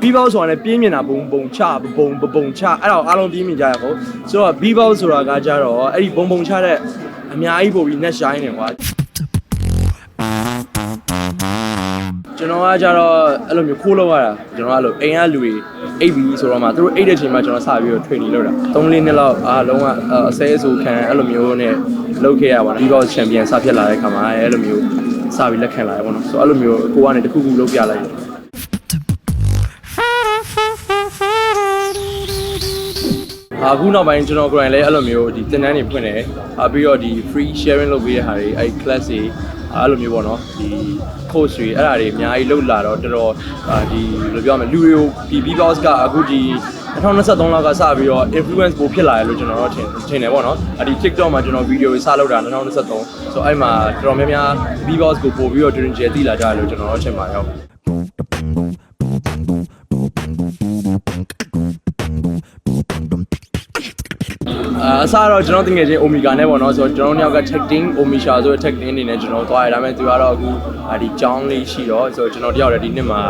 B-box ဆိုတာလည်းပြင်းမြင်တာဘုံဘုံချဘုံဘုံချအဲ့တော့အားလုံးပြင်းမြင်ကြရပေါ့ဆိုတော့ B-box ဆိုတာကကြတော့အဲ့ဒီဘုံဘုံချတဲ့အများကြီးပို့ပြီး net shine နေကွာကျွန်တော်ကကြတော့အဲ့လိုမျိုးခိုးလောက်ရတာကျွန်တော်ကအဲ့လိုအိမ်ကလူတွေအိပ်ပြီးဆိုတော့မှသူတို့အိပ်တဲ့ချိန်မှာကျွန်တော်စပြီးတော့ training လုပ်တာ3လေးနှစ်လောက်အားလုံးကအဆဲအဆူခံအဲ့လိုမျိုးနဲ့လုပ်ခဲ့ရပါတော့ B-box champion စဖြစ်လာတဲ့ခါမှာအဲ့လိုမျိုး စပြီးလက်ခံလာရပါတော့ဆိုတော့အဲ့လိုမျိုးကိုကနေတစ်ခုခုလုပ်ပြလိုက်တယ်အခုနောက်ပိုင်းကျွန်တော်ကိုယ်တိုင်လည်းအဲ့လိုမျိုးဒီသင်တန်းတွေဖွင့်တယ်အာပြီးတော့ဒီ free sharing လုပ်ပေးတဲ့ဟာတွေအဲ့ class တွေအဲ့လိုမျိုးပေါ့နော်ဒီ course တွေအဲ့ဒါတွေအများကြီးလုပ်လာတော့တော်တော်အာဒီဘယ်လိုပြောမလဲလူတွေကိုဒီ B-box ကအခုဒီ2023လောက်ကစပြီးတော့ influence ပိုဖြစ်လာတယ်လို့ကျွန်တော်တို့ထင်ထင်တယ်ပေါ့နော်အဒီ TikTok မှာကျွန်တော်ဗီဒီယိုတွေစလုပ်တာ2023 ဆိုတော့အဲ့မှာတော်တော်များများ B-box ကိုပို့ပြီးတော့တွင်ကျယ်သိလာကြတယ်လို့ကျွန်တော်တို့ထင်ပါတယ်ဟုတ်အာအစားတော့ကျွန်တော်တကယ်ချင်း Omega နဲ့ပေါ့နော်ဆိုတော့ကျွန်တော်တို့နှစ်ယောက်က tag team Omisha ဆိုတဲ့ tag team အနေနဲ့ကျွန်တော်သွားရဒါပေမဲ့သူကတော့အခုအာဒီကြောင်းလေးရှိတော့ဆိုတော့ကျွန်တော်တယောက်တည်းဒီနှစ်မှာ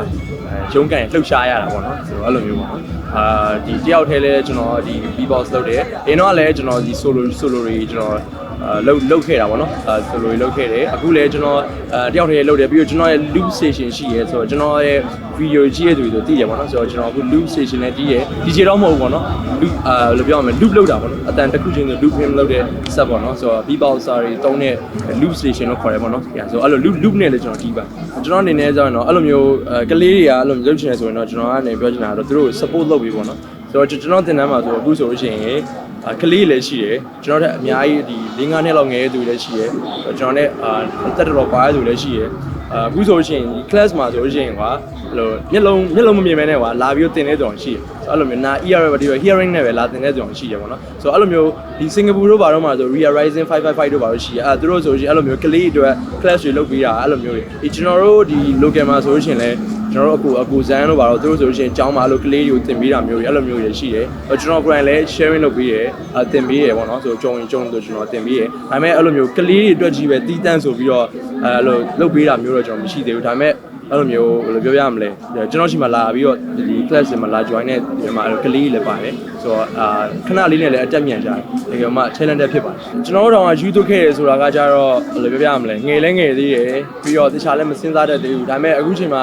အဲရုံးကန်လှုပ်ရှားရတာပေါ့နော်ဆိုတော့အဲ့လိုမျိုးပေါ့နော်အာဒီတယောက်တည်းလဲကျွန်တော်ဒီ B-box လုပ်တယ်အရင်တော့လည်းကျွန်တော်ဒီ solo solo တွေကျွန်တော်အာ လုတ်လုတ်ခဲ့တာပေါ့နော်အာ solo တွေလုတ်ခဲ့တယ်အခုလည်းကျွန်တော်အဲတယောက်တည်းလုတ်တယ်ပြီးတော့ကျွန်တော်ရဲ့ loop station ရှိရဲဆိုတော့ကျွန်တော်ရဲ့ video ကြည့်ရသူတွေဆိုသိတယ်ပေါ့နော်ဆိုတော့ကျွန်တော်အခု loop station နဲ့ကြည့်ရ DJ တော့မဟုတ်ဘူးပေါ့နော် loop အာလို့ပြောရမယ် loop လောက်တာပေါ့နော်အတန်တစ်ခုချင်းဆို loop him လောက်တဲ့ set ပေါ့နော်ဆိုတော့ b-box တွေတုံးတဲ့ loop station လို့ခေါ်တယ်ပေါ့နော်ဆိုတော့အဲ့လို loop loop နဲ့လည်းကျွန်တော်တီးပါကျွန်တော်အနေနဲ့ဆိုရင်တော့အဲ့လိုမျိုးအဲကလေးတွေကအဲ့လိုမျိုးလုပ်ချင်တယ်ဆိုရင်တော့ကျွန်တော်ကနေပြောချင်တာကတော့သူတို့ support လုပ်ပြီးပေါ့နော်ဆိုတော့ကျွန်တော်တင်တန်းမှာဆိုအခုဆိုလို့ရှိရင် အာကလေးလည်းရှိတယ်ကျွန်တော်တို့အများကြီးဒီ၄၅နှစ်လောက်ငယ်တဲ့သူတွေလည်းရှိတယ်ကျွန်တော်နဲ့အာတက်တော်ကွာတဲ့သူလည်းရှိတယ်အာအခုဆိုလို့ရှိရင်ဒီ class မှာဆိုလို့ရှိရင်ကွာအဲ့လိုမျက်လုံးမျက်လုံးမမြင်မဲနဲ့ကွာလာပြီးတော့တင်တဲ့သူအောင်ရှိတယ်ဆိုတော့ အဲ့လိုမျိုးနာ ear ပဲဒီ hearing နဲ့ပဲလာတင်တဲ့သူအောင်ရှိတယ်ပေါ့နော်ဆိုတော့အဲ့လိုမျိုးဒီ Singapore တို့ဘာတော့မှာဆို Real Rising 555တို့ဘာလို့ရှိရအဲ့သူတို့ဆိုလို့ရှိရင်အဲ့လိုမျိုးကလေးအတွက် class တွေလုပ်ပေးတာအဲ့လိုမျိုးတွေဒီကျွန်တော်တို့ဒီ local မှာဆိုလို့ရှိရင်လည်းကျွန်တော်တို့အကူအကူဇန်တို့ဘာလို့သူတို့ဆိုလို့ရှိရင်ကျောင်းမှာအဲ့လိုကလေးတွေကိုတင်ပေးတာမျိုးတွေအဲ့လိုမျိုးတွေရှိတယ်။ကျွန်တော်ကိုယ်တိုင်လည်း sharing လုပ်ပေးရအတင်ပေးရပေါ့နော်ဆိုတော့ကြုံရင်ကြုံဆိုကျွန်တော်တင်ပေးရဒါပေမဲ့အဲ့လိုမျိုးကလေးတွေအတွက်ကြီးပဲတီးတန်းဆိုပြီးတော့အဲ့လိုလုပ်ပေးတာမျိုးတော့ကျွန်တော်မရှိသေးဘူးဒါပေမဲ့ အဲ့လိုမျိုးဘယ်လိုပြောပြရမလဲကျွန်တော်ရှိမှလာပြီးတော့ဒီ class တွေမှာလာ join တဲ့ဒီမှာကလေးတွေလည်းပါတယ်ဆိုတော့အာခဏလေးနဲ့လည်းအတက်မြန်ကြတယ်တကယ်မှ challenge ဖြစ်ပါတယ်ကျွန်တော်တို့တော့ယူသွခဲ့ရဆိုတာကကြတော့ဘယ်လိုပြောပြရမလဲငယ်လဲငယ်သေးတယ်ပြီးတော့တခြားလည်းမစင်စားတတ်သေးဘူးဒါပေမဲ့အခုချိန်မှာ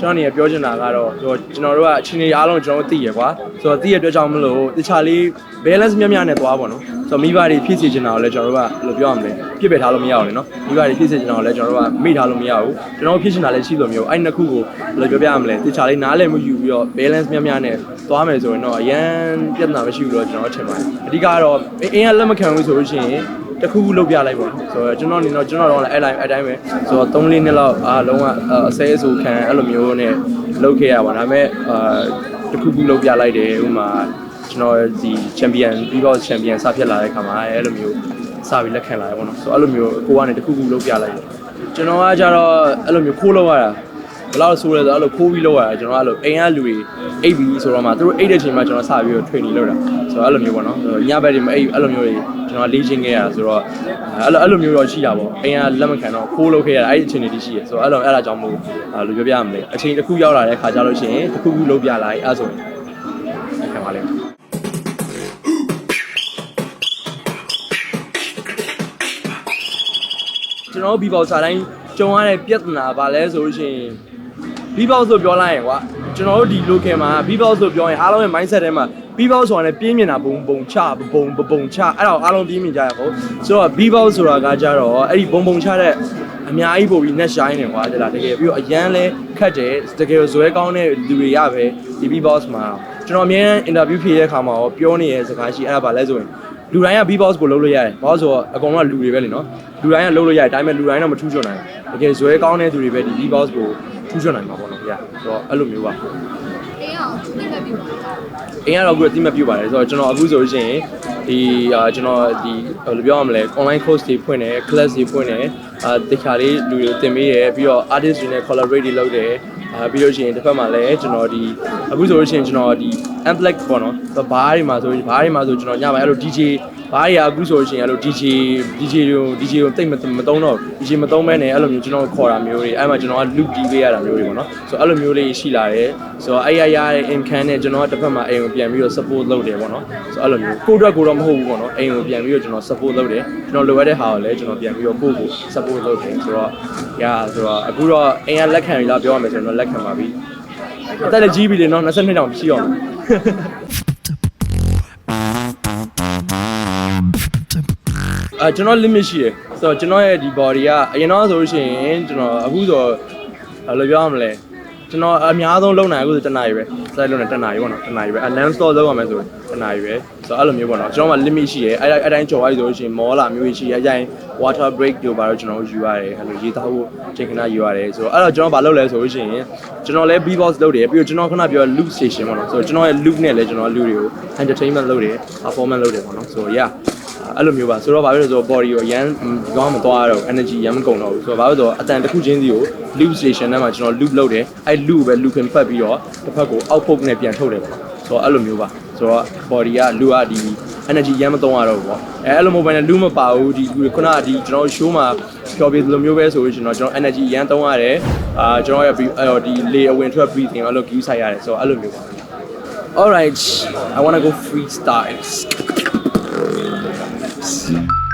ကျွန်တော်နေပြောချင်တာကတော့ကျွန်တော်တို့ကအချိန်ကြီးအားလုံးကျွန်တော်တို့သိရကွာဆိုတော့သိရအတွက်ကြောင့်မလို့တခြားလေး balance မြတ်မြတ်နဲ့သွားပါတော့ ဆိုတော့မိဘတွေဖြစ်စီချင်တာကိုလည်းကျွန်တော်တို့ကဘယ်လိုပြောရမလဲပြစ်ပယ်ထားလို့မရဘူးလေနော်မိဘတွေဖြစ်စီချင်တာကိုလည်းကျွန်တော်တို့ကမိထားလို့မရဘူးကျွန်တော်တို့ဖြစ်ချင်တာလည်းရှိလို့မျိုးအဲ့နှစ်ခုကိုဘယ်လိုပြောပြရမလဲတခြားလေးနားလည်မှုယူပြီးတော့ balance မြတ်မြတ်နဲ့သွားမယ်ဆိုရင်တော့အရန်ပြဿနာမရှိဘူးလို့ကျွန်တော်ထင်ပါတယ်အဓိကကတော့အင်းကလက်မခံဘူးဆိုလို့ရှိရင်တခုခုလုပ်ပြလိုက်ပါဆိုတော့ကျွန်တော်အနေနဲ့ကျွန်တော်တော့လည်းအဲ့တိုင်းအဲ့တိုင်းပဲဆိုတော့3လေးနှစ်လောက်အားလုံးကအဆဲအဆူခံအဲ့လိုမျိုးနဲ့လုပ်ခဲ့ရပါဒါပေမဲ့အာတခုခုလုပ်ပြလိုက်တယ်ဥမာ ကျွန်တော်ဒီချန်ပီယံပြီးတော့ချန်ပီယံစဖြစ်လာတဲ့ခါမှာအဲ့လိုမျိုးစပြီးလက်ခံလာရပါတော့ဆိုတော့အဲ့လိုမျိုးကိုကနေတခုခုလုပ်ပြလိုက်တယ်ကျွန်တော်ကကြတော့အဲ့လိုမျိုးခိုးလုပ်ရတာဘယ်လောက်ဆိုးလဲဆိုတော့အဲ့လိုခိုးပြီးလုပ်ရတာကျွန်တော်အဲ့လိုအိမ်ကလူတွေအိပ်ပြီးဆိုတော့မှသူတို့အိပ်တဲ့ချိန်မှာကျွန်တော်စပြီးတော့ training လုပ်တာဆိုတော့အဲ့လိုမျိုးပေါ့နော်ညဘက်တွေမအိပ်အဲ့လိုမျိုးတွေကျွန်တော်လေ့ကျင့်ခဲ့ရတာဆိုတော့အဲ့လိုအဲ့လိုမျိုးတော့ရှိတာပေါ့အိမ်ကလက်မခံတော့ခိုးလုပ်ခဲ့ရတာအဲ့ဒီအချိန်တွေရှိရဆိုတော့အဲ့လိုအဲ့ဒါကြောင့်မို့လူပြောပြရမလဲအချိန်တစ်ခုရောက်လာတဲ့ခါကျလို့ရှိရင်တစ်ခုခုလုပ်ပြလိုက်အဲ့ဆိုရင်ခံပါလိမ့်မယ် ကျွန်တော် B-box စာတိုင်းကြုံရတဲ့ပြဿနာဘာလဲဆိုလို့ရှိရင် B-box ဆိုပြောလိုက်ရင်ကွာကျွန်တော်တို့ဒီ local မှာ B-box ဆိုပြောရင်အားလုံးရဲ့ mindset ထဲမှာ B-box ဆိုတာလည်းပြင်းမြင်တာဘုံဘုံချဘုံဘုံချအဲ့တော့အားလုံးပြင်းမြင်ကြရပေါ့ဆိုတော့ B-box ဆိုတာကကြတော့အဲ့ဒီဘုံဘုံချတဲ့အများကြီးပို့ပြီး net shine နေကွာတလားတကယ်ပြီးတော့အရန်လဲခတ်တယ်တကယ်ဇွဲကောင်းတဲ့လူတွေရပဲဒီ B-box မှာကျွန်တော်အမြဲတမ်း interview ဖြေတဲ့အခါမှာရောပြောနေတဲ့စကားရှိအဲ့ဒါဘာလဲဆိုရင် လူတိုင်းက B-box ကိုလုပ်လို့ရတယ်ဘာလို့ဆိုတော့အကုန်လုံးကလူတွေပဲလीနော်လူတိုင်းကလုပ်လို့ရတယ်ဒါပေမဲ့လူတိုင်းတော့မထူးချွန်နိုင်ဘူးတကယ်ဇွဲကောင်းတဲ့သူတွေပဲဒီ B-box ကိုထူးချွန်နိုင်မှာပေါ့နော်ဗျာဆိုတော့အဲ့လိုမျိုးပါအေးအောင်ဒီက မဲ့ပြီးပါလားအင်းကတော့အခုအတိမပြုတ်ပါတယ်ဆိုတော့ကျွန်တော်အခုဆိုလို့ရှိရင်ဒီအာကျွန်တော်ဒီဘယ်လိုပြောရမလဲ online course တွေဖွင့်တယ် class တွေဖွင့်တယ်အာတခါလေးလူတွေသင်ပေးတယ်ပြီးတော့ artist တွေနဲ့ collaborate တွေလုပ်တယ်အာပြီးလို့ရှိရင်တစ်ဖက်မှာလည်းကျွန်တော်ဒီအခုဆိုလို့ရှိရင်ကျွန်တော်ဒီ amplifier ပေါ့နော်ဘားတွေမှာဆိုဘားတွေမှာဆိုကျွန်တော်ညပိုင်းအဲ့လို DJ ဘားတွေကအခုဆိုလို့ရှိရင်အဲ့လို DJ DJ တွေကို DJ ကိုတိတ်မမသုံးတော့ DJ မသုံးမဲနဲ့အဲ့လိုမျိုးကျွန်တော်ခေါ်တာမျိုးတွေအဲ့မှာကျွန်တော်က loop တီးပေးရတာမျိုးတွေပေါ့နော်ဆိုတော့အဲ့လိုမျိုးလေးရှိလာတယ်ဆိုတော့အဲ့ရရတဲ့ income နဲ့ကျွန်တော်ကတစ်ဖက်မှာအိမ်ကိုပြန်ပြီးတော့ support လုပ်တယ်ပေါ့နော်ဆိုတော့အဲ့လိုမျိုးကိုယ့်အတွက်ကိုယ်တော့မဟုတ်ဘူးပေါ့နော်အိမ်ကိုပြန်ပြီးတော့ကျွန်တော် support လုပ်တယ်ကျွန်တော်လိုအပ်တဲ့ဟာကိုလည်းကျွန်တော်ပြန်ပြီးတော့ကိုယ့်ကို support လုပ်တယ်ဆိုတော့ရဆိုတော့အခုတော့အိမ်ကလက်ခံပြီလားပြောရမယ်ဆိုတော့လက်ခံပါပြီအသက်လည်းကြီးပြီလေနော်22တောင်ရှိအောင်အဲကျွန်တော် limit ရှိတယ်ဆိုတော့ကျွန်တော်ရဲ့ဒီ body ကအရင်တော့ဆိုလို့ရှိရင်ကျွန်တော်အခုဆိုဘယ်လိုပြောရမလဲ ကျွန်တော်အများဆုံးလုံနိုင်အခုဆိုတနာရီပဲစိုက်လုံနေတနာရီပေါ့နော်တနာရီပဲအ land store လုံးရမယ်ဆိုတနာရီပဲဆိုတော့အဲ့လိုမျိုးပေါ့နော်ကျွန်တော်မှ limit ရှိတယ်အဲ့အဲ့တိုင်းကြော်လိုက်ဆိုလို့ရှိရင်မောလာမျိုးကြီးရှိရအရင် water break တို့ဘာလို့ကျွန်တော်ယူရတယ်အဲ့လိုရေသားဖို့ချိန်ခဏယူရတယ်ဆိုတော့အဲ့တော့ကျွန်တော်ဘာလုပ်လဲဆိုလို့ရှိရင်ကျွန်တော်လည်း B box လုပ်တယ်ပြီးတော့ကျွန်တော်ခဏပြော loop station ပေါ့နော်ဆိုတော့ကျွန်တော်ရဲ့ loop နဲ့လည်းကျွန်တော်လူတွေကို entertainment လုပ်တယ် performance လုပ်တယ်ပေါ့နော်ဆိုတော့ yeah အဲ့လိုမျိုးပါဆိုတော့ဘာဖြစ်လို့ဆိုတော့ body ကိုအရန်ဒီကောင်မသွားတော့ energy ရမ်းမကုန်တော့ဘူးဆိုတော့ဘာဖြစ်လို့ဆိုတော့အတန်တစ်ခုချင်းစီကို loop station ထဲမှာကျွန်တော် loop လုပ်တယ်အဲ့ loop ပဲ looping ဖတ်ပြီးတော့တစ်ဖက်ကို output နဲ့ပြန်ထုတ်တယ်ပေါ့ဆိုတော့အဲ့လိုမျိုးပါဆိုတော့ body က loop ကဒီ energy ရမ်းမသုံးရတော့ဘူးပေါ့အဲအဲ့လိုမျိုးပဲနဲ့ loop မပါဘူးဒီခုနကဒီကျွန်တော် show မှာပြောပြလိုမျိုးပဲဆိုလို့ကျွန်တော်ကျွန်တော် energy ရမ်းသုံးရတယ်အာကျွန်တော်ရဲ့ဒီလေအဝင်ထွက် breathing အဲ့လို view ဆိုင်ရတယ်ဆိုတော့အဲ့လိုမျိုးပါ All right, I want to go freestyle. Peace.